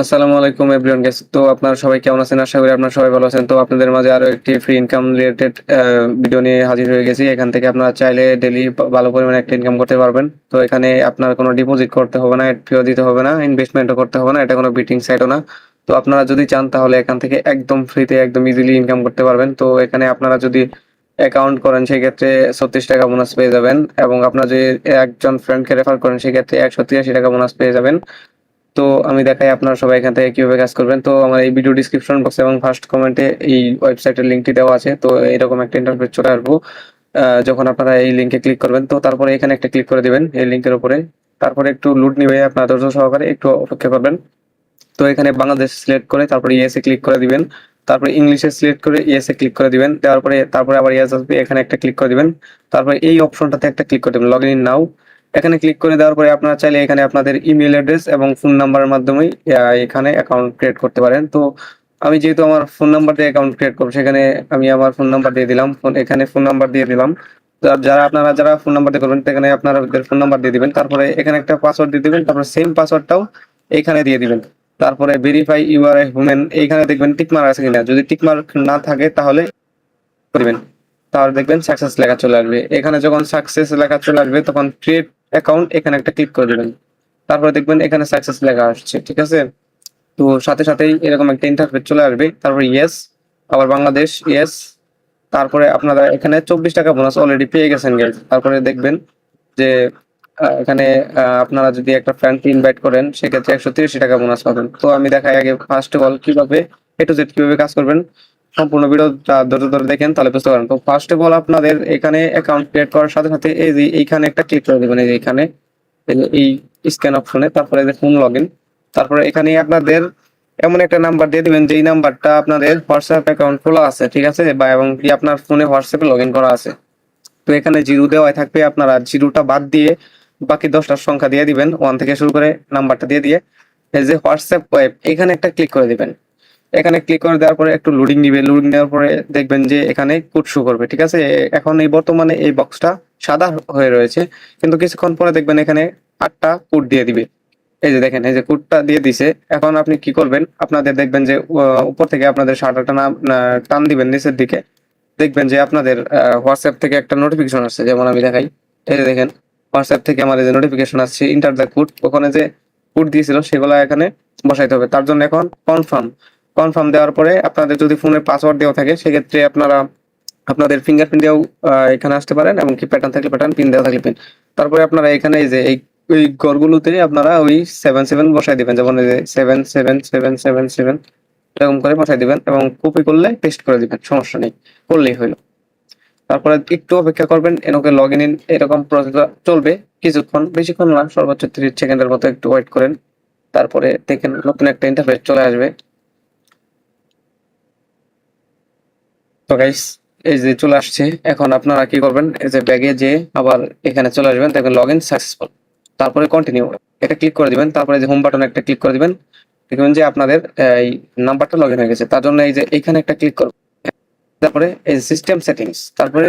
আসসালামু আলাইকুম everyone guess তো আপনারা সবাই কেমন আছেন? আশা করি আপনারা সবাই ভালো আছেন। তো আপনাদের মাঝে আরও একটি ফ্রি ইনকাম রিলেটেড ভিডিও নিয়ে হাজির হয়ে গেছি। এখান থেকে আপনারা চাইলে ডেলি ভালো পরিমাণে একটা ইনকাম করতে পারবেন। তো এখানে আপনার কোনো ডিপোজিট করতে হবে না ফিও দিতে হবে না ইনভেস্টমেন্টও করতে হবে না, এটা কোনো বিটিং সাইটও না। তো আপনারা যদি চান তাহলে এখান থেকে একদম ফ্রিতে একদম ইজিলি ইনকাম করতে পারবেন। তো এখানে আপনারা যদি অ্যাকাউন্ট করেন, সেক্ষেত্রে ছত্রিশ টাকা বোনাস পেয়ে যাবেন। এবং আপনার যদি একজন ফ্রেন্ডকে রেফার করেন, সেক্ষেত্রে একশো তিরাশি টাকা বোনাস পেয়ে যাবেন। তো আমি দেখাই আপনারা সবাই এখান থেকে কীভাবে কাজ করবেন। তো আমার এই ভিডিও ডিসক্রিপশন বক্স এবং ফার্স্ট কমেন্টে এই ওয়েবসাইটের লিঙ্কটি দেওয়া আছে। তো এরকম একটা ইন্টারফেস চলে আসব। যখন আপনারা এই লিঙ্কে ক্লিক করবেন, তো তারপরে এখানে একটা ক্লিক করে দিবেন এই লিঙ্কের উপরে। তারপরে একটু লুট নিবে, আপনার ধৈর্য সহকারে একটু অপেক্ষা করবেন। তো এখানে বাংলাদেশ সিলেক্ট করে তারপরে ইএসএ ক্লিক করে দিবেন। তারপরে ইংলিশে সিলেক্ট করে ইএসএ ক্লিক করে দিবেন। তারপরে তারপরে আবার ইয়েস আসবে, এখানে একটা ক্লিক করে দিবেন। তারপরে এই অপশনটাতে একটা ক্লিক করে দিবেন লগ ইন নাও এখানে ক্লিক করে দেওয়ার পরে আপনারা চাইলে এখানে আপনাদের ইমেল অ্যাড্রেস এবং ফোন নাম্বারের মাধ্যমেই এখানে অ্যাকাউন্ট ক্রিয়েট করতে পারেন। তো আমি যেহেতু আমার ফোন নাম্বার দিয়ে অ্যাকাউন্ট ক্রিয়েট করব, সেখানে আমি আমার ফোন নাম্বার দিয়ে দিলাম। এখানে ফোন নাম্বার দিয়ে দিলাম। যারা আপনারা যারা ফোন নাম্বার দিয়ে করবেন, সেখানে আপনারা ফোন নাম্বার দিয়ে দিবেন। তারপরে এখানে একটা পাসওয়ার্ড দিয়ে দিবেন, তারপরে সেম পাসওয়ার্ডটাও এখানে দিয়ে দিবেন। তারপরে ভেরিফাই ইউ আর হিউম্যান এইখানে দেখবেন টিকমার্ক আছে কিনা। যদি টিকমার্ক না থাকে, তাহলে করবেন তাহলে দেখবেন সাকসেস লেখা চলে আসবে। এখানে যখন সাকসেস লেখা চলে আসবে, তখন ক্রিয়েট অ্যাকাউন্ট এখানে একটা ক্লিক করে দেবেন। তারপরে দেখবেন এখানে সাকসেস লেখা আসছে, ঠিক আছে? তো সাথে সাথেই এরকম একটা ইন্টারফেস চলে আসবে। তারপরে ইয়েস আবার বাংলাদেশ ইয়েস তারপরে আপনারা এখানে চব্বিশ টাকা বোনাস অলরেডি পেয়ে গেছেন, guys। তারপরে দেখবেন যে এখানে আপনারা যদি একটা ফ্রেন্ডকে ইনভাইট করেন, সেক্ষেত্রে একশো তিরাশি টাকা বোনাস পাবেন। তো আমি দেখাই আগে ফার্স্ট অফ অল কীভাবে এ টু জেড কীভাবে কাজ করবেন। সম্পূর্ণ ভিডিওটা ধরে ধরে দেখেন, তাহলে বুঝতে পারেন তো ফার্স্ট অফ অল আপনাদের এখানে অ্যাকাউন্ট ক্রিয়েট করার সাথে সাথে এই যে এইখানে একটা ক্লিক করে দেবেন, এই যে এখানে এই স্ক্যান অপশনে তারপরে যে ফোন লগ ইন তারপরে এখানে আপনাদের এমন একটা নাম্বার দিয়ে দিবেন, যেই নাম্বারটা আপনাদের হোয়াটসঅ্যাপ অ্যাকাউন্ট খোলা আছে, ঠিক আছে? বা এবং কি আপনার ফোনে হোয়াটসঅ্যাপে লগ ইন করা আছে। তো এখানে জিরো দেওয়াই থাকবে, আপনারা জিরোটা বাদ দিয়ে বাকি দশটার সংখ্যা দিয়ে দিবেন ওয়ান থেকে শুরু করে নাম্বারটা দিয়ে দিয়ে। এই যে হোয়াটসঅ্যাপ ওয়েব এখানে একটা ক্লিক করে দিবেন। এখানে ক্লিক করে দেওয়ার পরে একটু লোডিং নিবে। লোডিং নেওয়ার পরে দেখবেন যে এখানে কোড শো করবে, ঠিক আছে? এখন এই বর্তমানে এই বক্সটা সাদা হয়ে রয়েছে, কিন্তু কিছুক্ষণ পরে দেখবেন এখানে আটটা কোড দিয়ে দিবে। এই যে দেখেন, এই যে কোডটা দিয়ে দিছে। এখন আপনি কি করবেন? আপনাদের দেখবেন যে উপর থেকে আপনাদের শাটারটা নাম টান দিবেন নিচের দিকে। দেখবেন যে আপনাদের হোয়াটসঅ্যাপ থেকে একটা নোটিফিকেশন আসছে, যেমন আমি দেখাই। এই যে দেখেন হোয়াটসঅ্যাপ থেকে আমার যে নোটিফিকেশন আসছে ইন্টার দ্য কোড ওখানে যে কোড দিয়েছিল, সেগুলো এখানে বসাইতে হবে। তার জন্য এখন কনফার্ম কনফার্ম দেওয়ার পরে আপনাদের যদি ফোনের পাসওয়ার্ড দেওয়া থাকে, সেক্ষেত্রে আপনারা আপনাদের ফিঙ্গারপ্রিন্ট দিয়েও এখানে আসতে পারেন এবং কি প্যাটার্ন থাকলে প্যাটার্ন পিন দেওয়া থাকলে পিন তারপরে আপনারা এখানে এই যে, এই, ওই ঘরগুলোতে আপনারা ওই সেভেন সেভেন বসাই দিবেন। যেমন এই যে seven seven seven seven seven এরকম করে বসাই দিবেন এবং কপি করলে পেস্ট করে দিবেন, সমস্যা নেই, করলেই হইল তারপরে একটু অপেক্ষা করবেন এনকে লগ ইন এরকম প্রসেস চলবে কিছুক্ষণ, বেশিক্ষণ না, সর্বোচ্চ তিরিশ সেকেন্ডের মতো একটু ওয়েট করেন। তারপরে দেখেন নতুন একটা ইন্টারফেস চলে আসবে। গাইস এই যে চলে আসছে। এখন আপনারা কি করবেন, এই যে ব্যাগে যে আবার এখানে চলে আসবেন, দেখবেন লগ ইন সাকসেসফুল তারপরে কন্টিনিউ এটা ক্লিক করে দিবেন, তারপরে যে হোম একটা ক্লিক করে দিবেন, দেখবেন যে আপনাদের, এই নাম্বারটা লগ ইন হয়ে গেছে। তার জন্য এই যে এখানে একটা ক্লিক তারপরে এই সিস্টেম সেটিংস তারপরে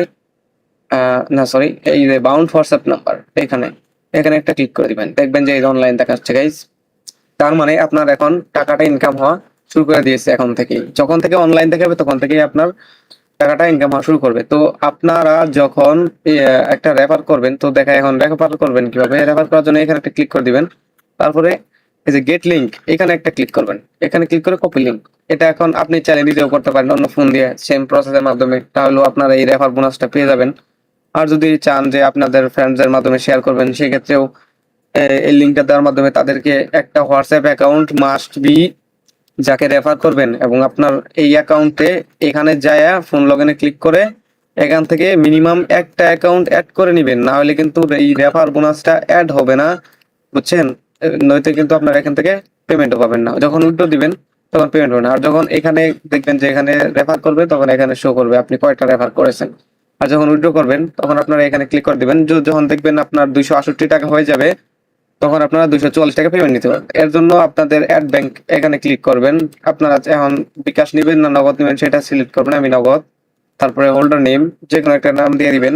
না সরি এই যে বাউন্ড হোয়াটসঅ্যাপ নাম্বার এখানে এখানে একটা ক্লিক করে দিবেন। দেখবেন যে এই অনলাইন দেখাচ্ছে গাইস তার মানে আপনার এখন টাকাটা ইনকাম হওয়া শুরু করে দিয়েছে এখন থেকেই। যখন থেকে অনলাইন দেখাবে তখন থেকেই আপনার টাকাটা ইনকাম হওয়া শুরু করবে। তো আপনারা যখন একটা রেফার করবেন, তো দেখা এখন রেফার করবেন কীভাবে? রেফার করার জন্য এখানে একটা ক্লিক করে দিবেন। তারপরে এই যে গেট লিংক এখানে একটা ক্লিক করবেন। এখানে ক্লিক করে কপি লিংক এটা এখন আপনি চাইলে নিজেও করতে পারেন, অন্য ফোন দিয়ে সেম প্রসেসের মাধ্যমে। তাহলেও আপনারা এই রেফার বোনাসটা পেয়ে যাবেন। আর যদি চান যে আপনাদের ফ্রেন্ডসদের মাধ্যমে শেয়ার করবেন, সেক্ষেত্রেও এই লিঙ্কটা দেওয়ার মাধ্যমে তাদেরকে একটা হোয়াটসঅ্যাপ অ্যাকাউন্ট মাস্ট বি যাকে রেফার করবেন এবং আপনার এই অ্যাকাউন্টে এখানে যায় ফোন লগইনে ক্লিক করে এখান থেকে মিনিমাম একটা অ্যাকাউন্ট অ্যাড করে নেবেন। না হলে কিন্তু এই রেফার বোনাসটা অ্যাড হবে না, বুঝছেন? নয়তো কিন্তু আপনার এখান থেকে পেমেন্টও পাবেন না। যখন উইথড্র দিবেন, তখন পেমেন্ট হবে না। আর যখন এখানে দেখবেন যে এখানে রেফার করবে, তখন এখানে শো করবে আপনি কয়টা রেফার করেছেন। আর যখন উইথড্র করবেন, তখন আপনারা এখানে ক্লিক করে দিবেন। যখন দেখবেন আপনার দুইশো টাকা হয়ে যাবে তখন আপনারা দুইশো চুয়াল্লিশ টাকা পেমেন্ট নিতে পারবেন। এর জন্য আপনাদের অ্যাড ব্যাংক এখানে ক্লিক করবেন। আপনারা এখন বিকাশ নেবেন না নগদ নেবেন সেটা সিলেক্ট করবেন। আমি নগদ, তারপরে হোল্ডার নেম যে কোনো একটা নাম দিয়ে দিবেন।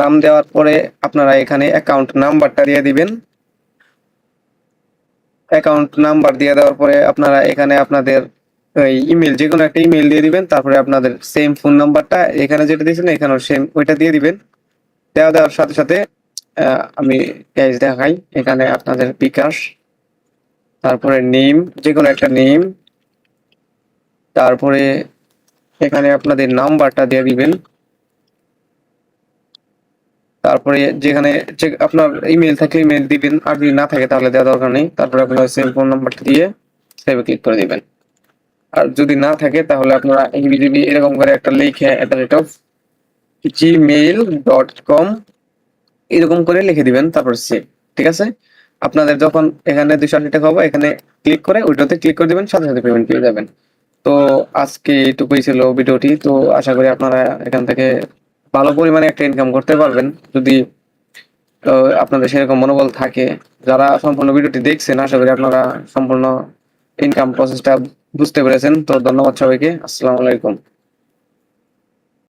নাম দেওয়ার পরে আপনারা এখানে অ্যাকাউন্ট নাম্বারটা দিয়ে দিবেন। অ্যাকাউন্ট নাম্বার দিয়ে দেওয়ার পরে আপনারা এখানে আপনাদের ইমেল যে কোনো একটা ইমেল দিয়ে দিবেন। তারপরে আপনাদের সেম ফোন নাম্বারটা এখানে যেটা দিয়েছেন, এখানেও সেম ওইটা দিয়ে দিবেন। দেওয়া দেওয়ার সাথে সাথে আমি ক্যাশ দেখাই। এখানে আপনাদের বিকাশ, তারপরে নিম যে কোনো একটা নিম, তারপরে এখানে আপনাদের নাম্বারটা দিয়ে দিবেন। তারপরে যেখানে যে আপনার ইমেল থাকলে ইমেল দিবেন, আর যদি না থাকে তাহলে দেওয়া দরকার নেই। তারপরে আপনার সেল ফোন নাম্বারটা দিয়ে সেভে ক্লিক করে দিবেন। আর যদি না থাকে তাহলে আপনারা ইংরেজি এরকম করে একটা লিখে at the rate of Gmail dot com এরকম করে লিখে দিবেন, তারপর সেভ ঠিক আছে? আপনাদের যখন এখানে দুশো আশি টাকা হবে, এখানে ক্লিক করে ওইটাতে ক্লিক করে দিবেন, সাথে সাথে পেমেন্ট পেয়ে যাবেন। তো আজকে এইটুকুই ছিল ভিডিওটি, তো আশা করি আপনারা এখান থেকে ভালো পরিমাণে একটা ইনকাম করতে পারবেন। যদি আপনাদের সেরকম মনোবল থাকে, যারা সম্পূর্ণ ভিডিওটি দেখছেন, আশা করি আপনারা সম্পূর্ণ ইনকাম প্রসেসটা বুঝতে পেরেছেন। তো ধন্যবাদ সবাইকে, আসসালামু আলাইকুম।